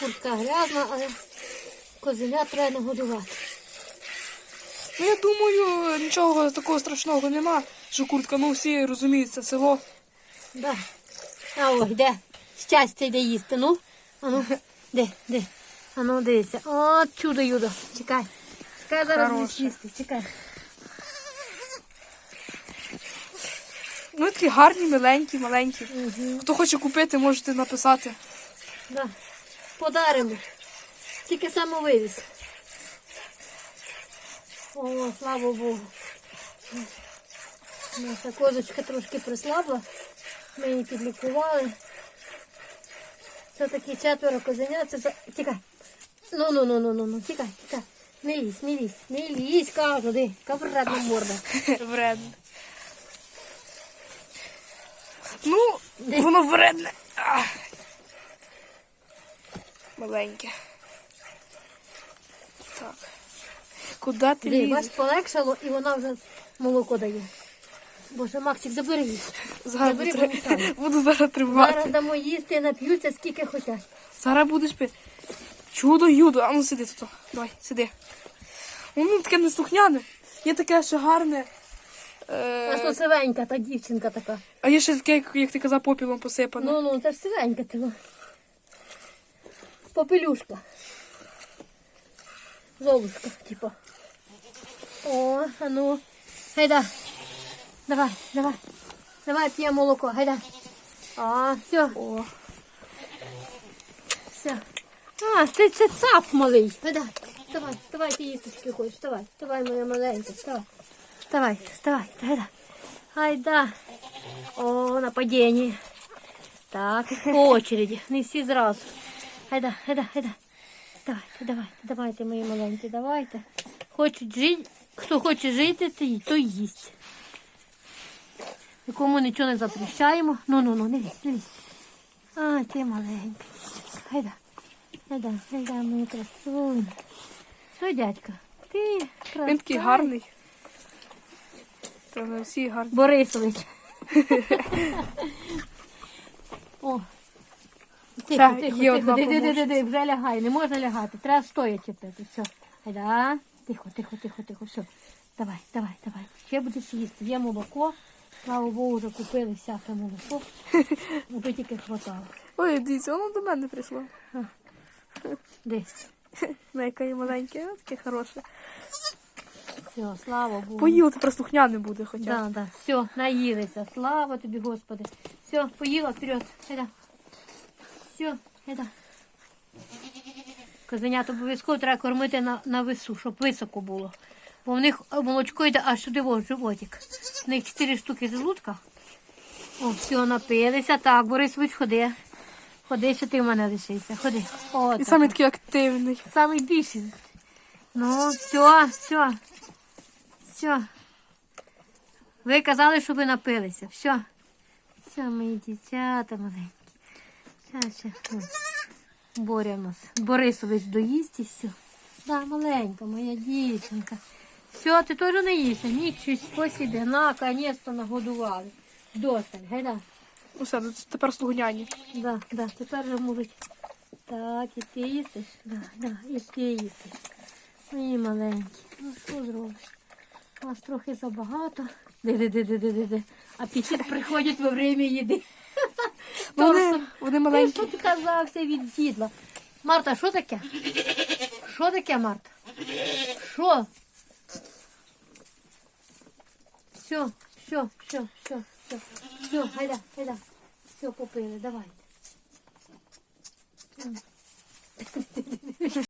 Куртка грязна, але козеня треба нагодувати. Ну, я думаю, нічого такого страшного нема, що куртка, ну всі розуміють, це село. Да. А ось, де? Щастя йде їсти, ну. А ну, де, де? А ну, дивися. О, чудо юдо. Чекай. Чекай, зараз Хороше. їсти, чекай. Ну, такі гарні, миленькі, маленькі. Угу. Хто хоче купити, можете написати. Да. Подаримо. Тільки самовивіз. О, слава Богу. Наша козочка трошки прислабла. Ми її підлікували. Це такі четверо козенят. Це... Тікай. Ну, ну, ну, ну, ну, ну, тікай, тікай. Не лізь, не лізь, не лізь, кажу, де, каврадна морда. Вредне. Ну, воно вредне. Ах. Маленьке. Так. Куди ти Диви, бач, лізеш? полегшало і вона вже молоко дає. Боже, Максик, забери її. Зараз Забери, буду, бо не буду зараз тримати. Зараз дамо їсти, нап'ються скільки хочуть. Зараз будеш пити. Чудо юдо. А ну сиди тут. Давай, сиди. Воно таке неслухняне. Є таке ще гарне. Е, що сивенька та дівчинка така. а є ще таке, як, як ти казав, попілом посипане. Ну, ну, це ж сивенька тебе. Попелюшка. Золушка, типа. О, а ну. Гайда. Давай, давай. Давай п'є молоко, гайда. А, все, О, все. А, це, це цап малий. Гайда. Вставай, вставай, ти їсти хочеш. Вставай, вставай, моя маленька, вставай. Вставай, вставай, гайда. Гайда. О, нападение. Так, по очереди, не всі зразу. Гайда, гайда, гайда. Давайте, давайте, давайте, мої маленькі, давайте. Хочуть жити, хто хоче жити, той їсть. Нікому нічого не запрещаємо. Ну, ну, ну, не лізь, не лізь. А, ти маленький. Гайда, гайда, гайда, мої красуні. Що, дядька? Ти красавчик. він такий гарний. Та не всі гарні. Борисович. О. Це Тихо, тихо, є тихо, одна ди, ди, ди, ди, ди, вже лягай, не можна лягати, треба стоячи пити. Все. Гайда. Тихо, тихо, тихо, тихо, все. Давай, давай, давай. Ще будеш їсти. Є молоко. Слава Богу, вже купили всяке молоко. Аби тільки хватало. Ой, дивіться, воно до мене прийшло. Десь. На яке є маленьке, а таке хороше. Все, слава Богу. Поїла, тепер слухняне буде хоча. Да, да. Все, наїлися. Слава тобі, Господи. Все, поїла вперед. Гайда. Все, гайда. Козенят обов'язково треба кормити на, на весу, щоб високо було. Бо в них молочко йде аж сюди в животик. В них чотири штуки желудка. О, все, напилися. Так, Борисович, ходи. Ходи, що ти в мене лишився. Ходи. О, І так. саме такий активний. Самий більший. Ну, все, все. Все. Ви казали, що ви напилися. Все. Все, мої дівчата маленькі. Все, все. О, Боря нас. Борисович доїсть і все. Да, маленька моя дівчинка. Все, ти теж не їшся? Нічого собі. Наконець-то нагодували. Досталь, гайда. Ну, тепер слухняні. Да, да, тепер вже можуть. Так, і ти їстиш? Да, да, і ти їстиш. Мої маленькі. Ну що зробиш? У вас трохи забагато. Де-де-де-де-де-де. Апетит приходить во время їди. Вони, вони Ти маленькі. ти казався від дідла? Марта, що таке? Що таке, Марта? Що? Все, все, все, все, все. Все, гайда, гайда. Все, попили, давайте.